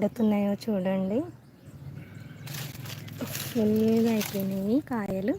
ఎడుతున్నాయో చూడండి. ఫుల్గా అయిపోయినాయి కాయలు.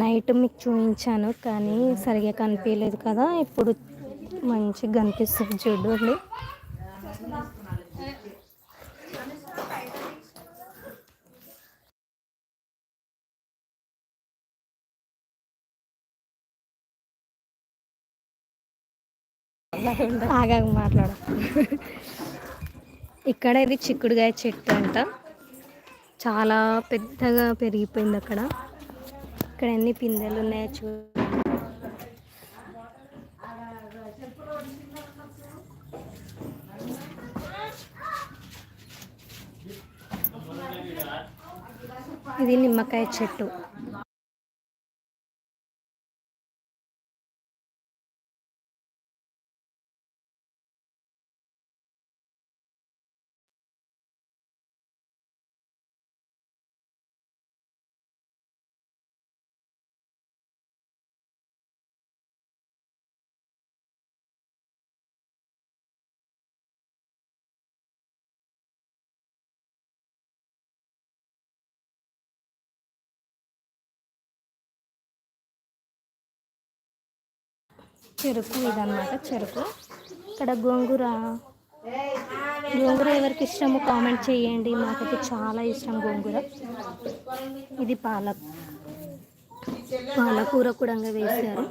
నైట్ మీకు చూపించాను కానీ సరిగా కనిపించలేదు కదా. ఇప్పుడు మంచిగా కనిపిస్తుంది చూడండి ఆగా మాట్లాడ. ఇక్కడ ఇది చిక్కుడుగాయ చెట్టు అంట. చాలా పెద్దగా పెరిగిపోయింది అక్కడ. ఇక్కడ ఎన్ని పిందెలు ఉన్నాయో చూ ఇది నిమ్మకాయ చెట్టు. చెరుకు ఇదన్నమాట చెరుకు. ఇక్కడ గోంగూర. గోంగూర ఎవరికి ఇష్టమో కామెంట్ చేయండి. మాకైతే చాలా ఇష్టం గోంగూర. ఇది పాలక్ పాలకూర కూడా వేశారు.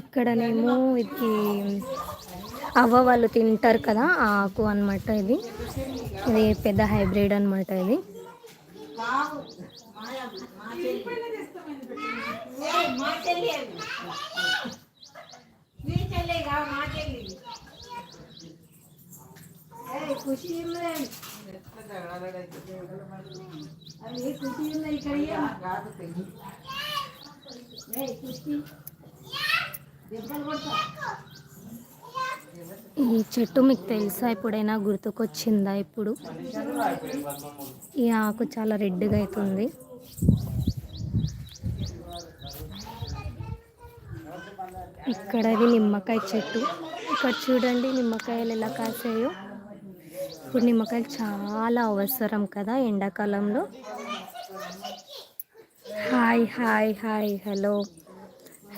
ఇక్కడనేమో ఇది అవ్వ వాళ్ళు తింటారు కదా ఆకు అనమాట ఇది. ఇది పెద్ద హైబ్రిడ్ అనమాట ఇది. ఖుషి ఈ చెట్టు మీకు తెలుసా ఎప్పుడైనా గుర్తుకొచ్చిందా ఇప్పుడు? ఈ ఆకు చాలా రెడ్గా అవుతుంది. ఇక్కడ అది నిమ్మకాయ చెట్టు. ఇక్కడ చూడండి నిమ్మకాయలు ఎలా కాసాయో. ఇప్పుడు నిమ్మకాయలు చాలా అవసరం కదా ఎండాకాలంలో. Hi hi hi hello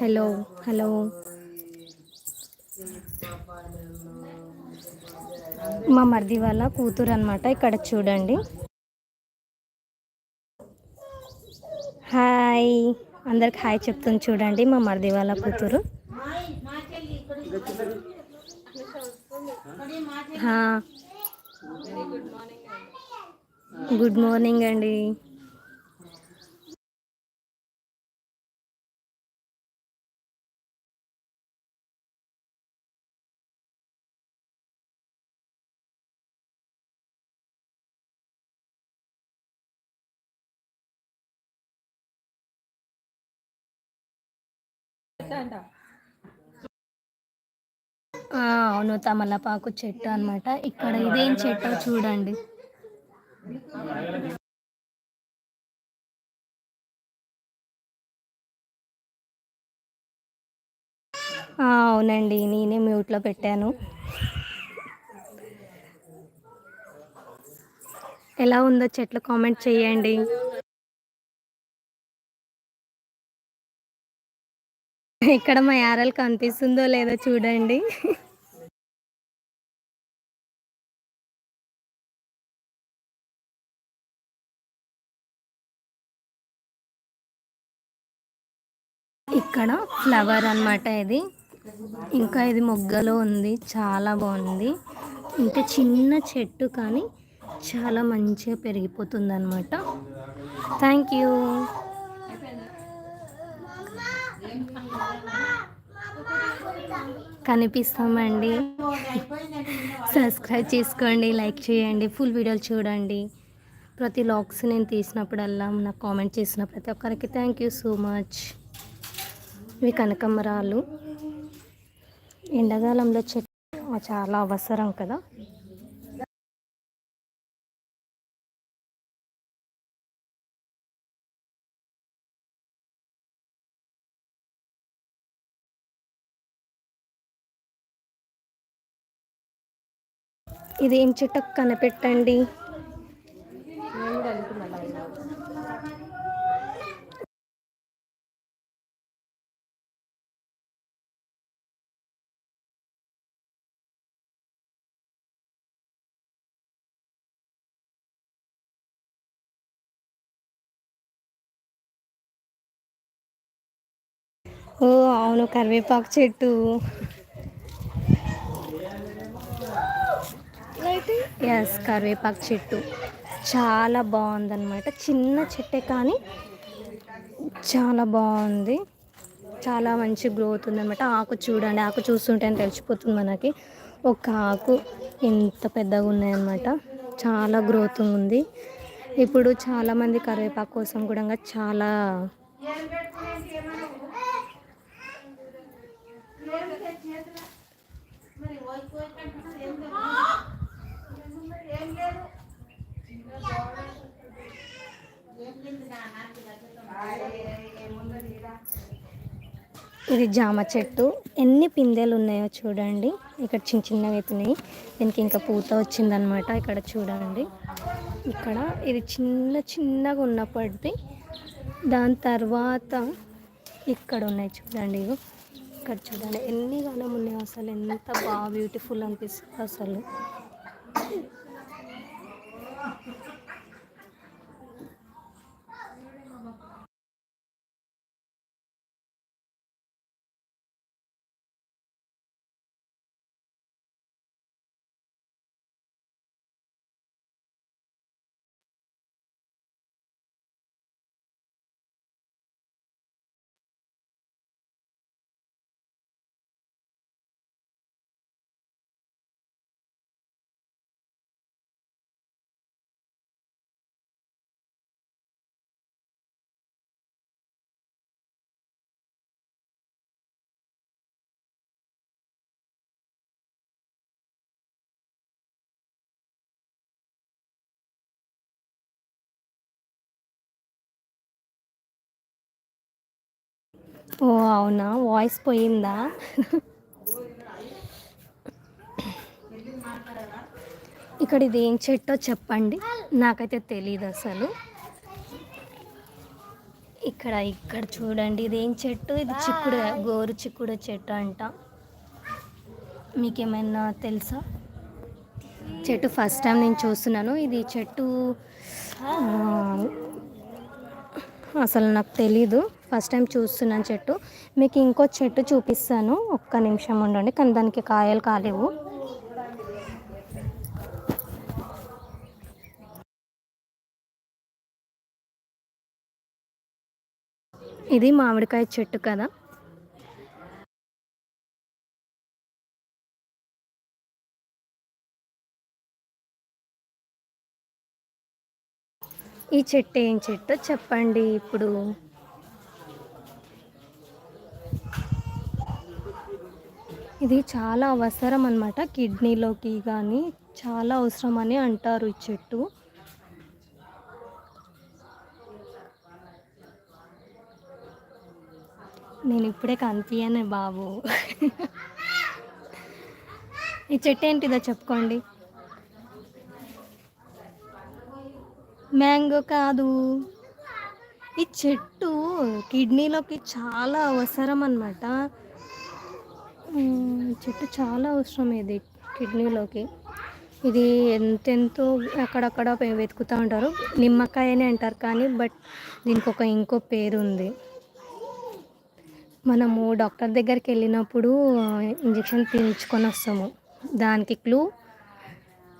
hello hello. మా మరిది వాళ్ళ కూతురు అనమాట ఇక్కడ చూడండి. హాయ్. అందరికి హాయ్ చెప్తుంది చూడండి మా మరిది వాళ్ళ కూతురు. గుడ్ మార్నింగ్ అండి. అంట. అవును తమలపాకు చెట్టు అనమాట ఇక్కడ ఇదేం చెట్టు చూడండి. అవునండి నేనే మ్యూట్లో పెట్టాను. ఎలా ఉందో చెట్లు కామెంట్ చేయండి. ఇక్కడ మా యారలు కనిపిస్తుందో లేదో చూడండి. ఇక్కడ ఫ్లవర్ అనమాట ఇది. ఇంకా ఇది మొగ్గలో ఉంది. చాలా బాగుంది. ఇంకా చిన్న చెట్టు కానీ చాలా మంచిగా పెరిగిపోతుంది అనమాట థ్యాంక్ యూ కనిపిస్తామండి. సబ్స్క్రైబ్ చేసుకోండి లైక్ చేయండి ఫుల్ వీడియోలు చూడండి. ప్రతి లాక్స్ నేను తీసినప్పుడల్లా నాకు కామెంట్ చేసిన ప్రతి ఒక్కరికి థ్యాంక్ యూ సో మచ్ ఇవి కనకమ్మరాలు. ఎండాకాలంలో చెట్టు చాలా అవసరం కదా. ఇది ఏం చెట్టు కనిపెట్టండి? ఓ అవును కరివేపాకు చెట్టు. ఎస్ కరివేపాకు చెట్టు. చాలా బాగుందన్నమాట. చిన్న చెట్టే కానీ చాలా బాగుంది. చాలా మంచి గ్రోత్ ఉందన్నమాట. ఆకు చూడండి ఆకు చూస్తుంటే తెలిసిపోతుంది మనకి. ఒక ఆకు ఎంత పెద్దగా ఉన్నాయన్నమాట. చాలా గ్రోత్ ఉంది. ఇప్పుడు చాలామంది కరివేపాకు కోసం కూడా చాలా ఇది జామ చెట్టు. ఎన్ని పిందెలు ఉన్నాయో చూడండి. ఇక్కడ చిన్న చిన్నగా అవుతున్నాయి దీనికి ఇంకా పూత వచ్చిందనమాట ఇక్కడ చూడండి. ఇక్కడ ఇది చిన్న చిన్నగా ఉన్నప్పటిది దాని తర్వాత ఇక్కడ ఉన్నాయి చూడండి. ఇవి ఇక్కడ చూడండి. ఎన్ని కాలం ఉన్నాయో అసలు ఎంత బాగా బ్యూటిఫుల్ అనిపిస్తుంది అసలు. ఓ అవునా? వాయిస్ పోయిందా? ఇక్కడ ఇది ఏం చెట్టో చెప్పండి. నాకైతే తెలియదు అసలు. ఇక్కడ ఇక్కడ చూడండి. ఇది ఏం చెట్టు? ఇది చిక్కుడు గోరు చిక్కుడు చెట్టు అంట. మీకేమైనా తెలుసా? చెట్టు ఫస్ట్ టైం నేను చూస్తున్నాను. ఇది చెట్టు అసలు నాకు తెలీదు. ఫస్ట్ టైం చూస్తున్నాను చెట్టు. మీకు ఇంకో చెట్టు చూపిస్తాను. ఒక్క నిమిషం ఉండండి. కానీ దానికి కాయలు కాలేవు. ఇది మామిడికాయ చెట్టు కదా. ఈ చెట్టు ఏం చెట్టు? చెప్పండి ఇప్పుడు. ఇది చాలా అవసరం అనమాట కిడ్నీలోకి కానీ చాలా అవసరం అని అంటారు ఈ చెట్టు. నేను ఇప్పుడే కనిపించనే బాబు. ఈ చెట్టు ఏంటిదో చెప్పుకోండి. మ్యాంగో కాదు. ఈ చెట్టు కిడ్నీలోకి చాలా అవసరం అనమాట చెట్టు చాలా అవసరం ఇది కిడ్నీలోకి. ఇది ఎంతెంతో అక్కడక్కడ వెతుకుతూ ఉంటారు. నిమ్మకాయ అని అంటారు కానీ బట్ దీనికి ఒక ఇంకో పేరు ఉంది మనము డాక్టర్ దగ్గరికి వెళ్ళినప్పుడు ఇంజెక్షన్ తీయించుకొని వస్తాము. దానికి క్లూ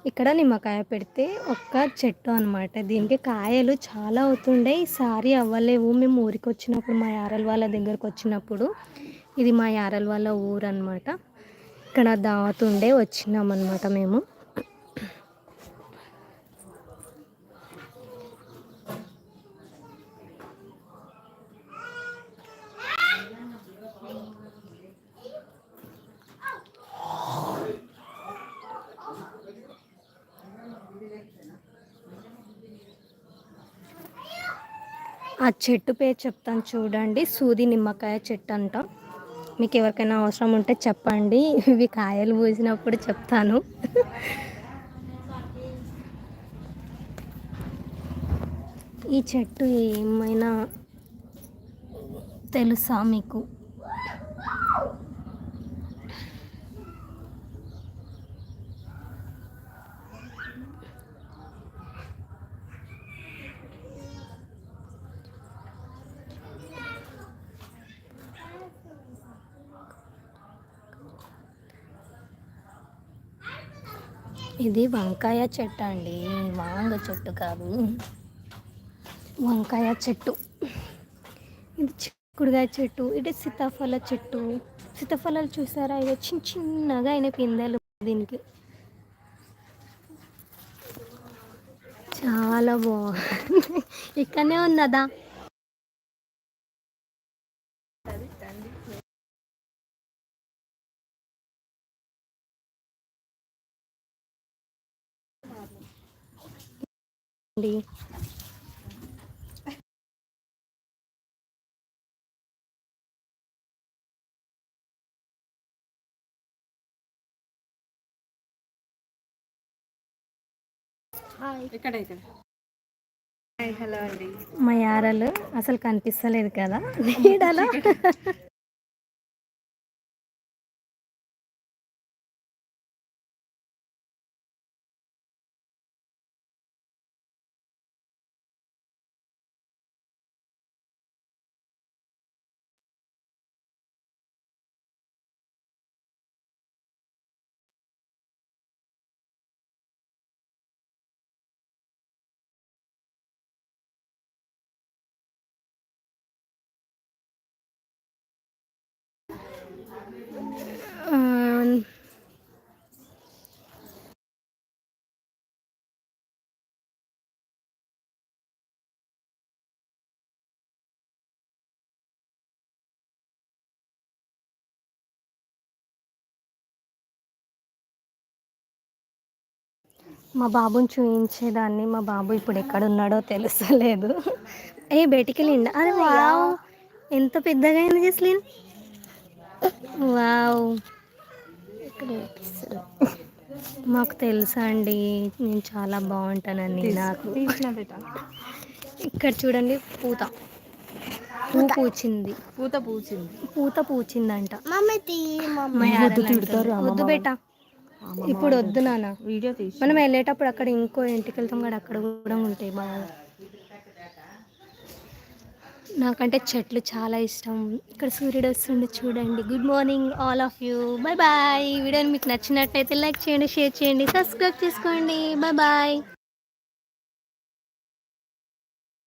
ఇక్కడ నిమ్మకాయ పెడితే ఒక్క చెట్టు అనమాట దీనికి కాయలు చాలా అవుతుండే. ఈసారి అవ్వలేవు. మేము ఊరికి వచ్చినప్పుడు మా యారల్ వాళ్ళ దగ్గరకు వచ్చినప్పుడు ఇది మా యారల్ వాళ్ళ ఊరు అనమాట ఇక్కడ దావతుండే వచ్చినామన్నమాట మేము. ఆ చెట్టు పేరు చెప్తాను చూడండి. సూది నిమ్మకాయ చెట్టు అంటాం. మీకు ఎవరికైనా అవసరం ఉంటే చెప్పండి. ఇవి కాయలు పూసినప్పుడు చెప్తాను. ఈ చెట్టు ఏమైనా తెలుసా మీకు? ఇది వంకాయ చెట్టు అండి. వాంగ చెట్టు కాదు. వంకాయ చెట్టు. ఇది చిక్కుడుగాయ చెట్టు ఇది సీతాఫల చెట్టు. సీతాఫలాలు చూసారా? ఇది చిన్న చిన్నగా అయిన పిందెలు దీనికి. చాలా బాగుంది. ఇక్కడనే ఉన్నదా? అండి. హలో అండి. మా యారలు అసలు కనిపిస్తలేదు కదా. నీడలా? మా బాబుని చూయించేదాన్ని. మా బాబు ఇప్పుడు ఎక్కడ ఉన్నాడో తెలుస్తలేదు ఏ బయటికి వెళ్ళిండ అరే వావ్. ఎంత పెద్దగా అయింది జస్లిన్? వావ్. మాకు తెలుసా అండి నేను చాలా బాగుంటానండి నాకు. ఇక్కడ చూడండి పూత. పూ పూచింది. పూత పూచింది. పూత పూచిందంట. వద్దు బేటా. ఇప్పుడు వద్దు నాన్న. వీడియో తీసి మనం వెళ్ళేటప్పుడు అక్కడ ఇంకో ఇంటికి వెళ్తాం కదా అక్కడ కూడా ఉంటాయి బాగా. నాకంటే చెట్లు చాలా ఇష్టం. ఇక్కడ సూర్యుడు వస్తుండే చూడండి. Good morning all of you bye bye వీడియోని మీకు నచ్చినట్లయితే లైక్ చేయండి షేర్ చేయండి సబ్స్క్రైబ్ చేసుకోండి. Bye bye